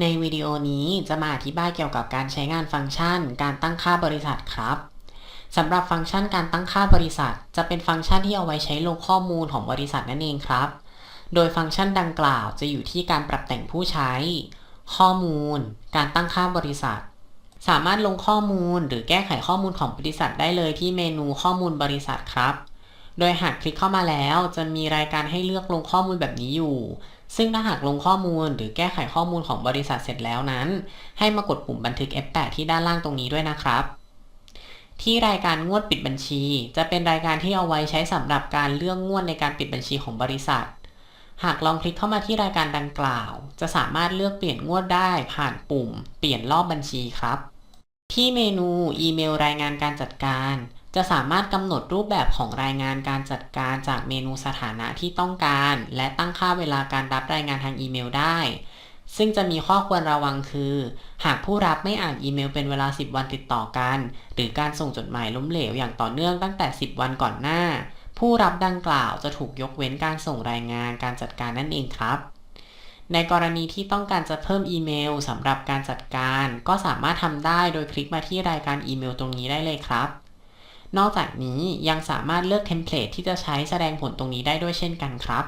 ในวิดีโอนี้จะมาอธิบายเกี่ยวกับการใช้งานฟังก์ชัน การตั้งค่าบริษัทครับสำหรับฟังก์ชันการตั้งค่าบริษัท จะเป็นฟังก์ชันที่เอาไว้ใช้ลงข้อมูลของบริษัทนั่นเองครับ โดยฟังก์ชันดังกล่าวจะอยู่ที่การปรับแต่งผู้ใช้ ข้อมูล การตั้งค่าบริษัท สามารถลงข้อมูลหรือแก้ไขข้อมูลของบริษัทได้เลยที่เมนูข้อมูลบริษัทครับ โดยหากคลิกเข้ามาแล้วจะมีรายการให้เลือกลงข้อมูลแบบนี้อยู่ ซึ่งถ้าหากลงข้อมูลหรือแก้ไขข้อมูลของบริษัทเสร็จแล้วนั้น ให้มากดปุ่มบันทึก F8 ที่ด้านล่างตรงนี้ด้วยนะครับที่รายการงวดปิดบัญชี จะเป็นรายการที่เอาไว้ใช้สำหรับการเลือกงวดในการปิดบัญชีของบริษัท หากลองคลิกเข้ามาที่รายการดังกล่าว จะสามารถเลือกเปลี่ยนงวดได้ผ่านปุ่ม เปลี่ยนรอบบัญชีครับ ที่เมนูอีเมลรายงานการจัดการ จะสามารถกำหนดรูปแบบของรายงานการจัดการจากเมนูสถานะที่ต้องการ และตั้งค่าเวลาการรับรายงานทางอีเมลได้ ซึ่งจะมีข้อควรระวังคือ หากผู้รับไม่อ่านอีเมลเป็นเวลา 10 วันติดต่อกัน หรือการส่งจดหมายล้มเหลวอย่างต่อเนื่องตั้งแต่ 10 วันก่อนหน้า ผู้รับดังกล่าวจะถูกยกเว้นการส่งรายงานการจัดการนั่นเองครับในกรณีที่ต้องการจะเพิ่มอีเมลสำหรับการจัดการ ก็สามารถทำได้โดยคลิกมาที่รายการอีเมลตรงนี้ได้เลยครับ นอกจากนี้ยังสามารถเลือกเทมเพลตที่จะใช้แสดงผลตรงนี้ได้ด้วยเช่นกันครับ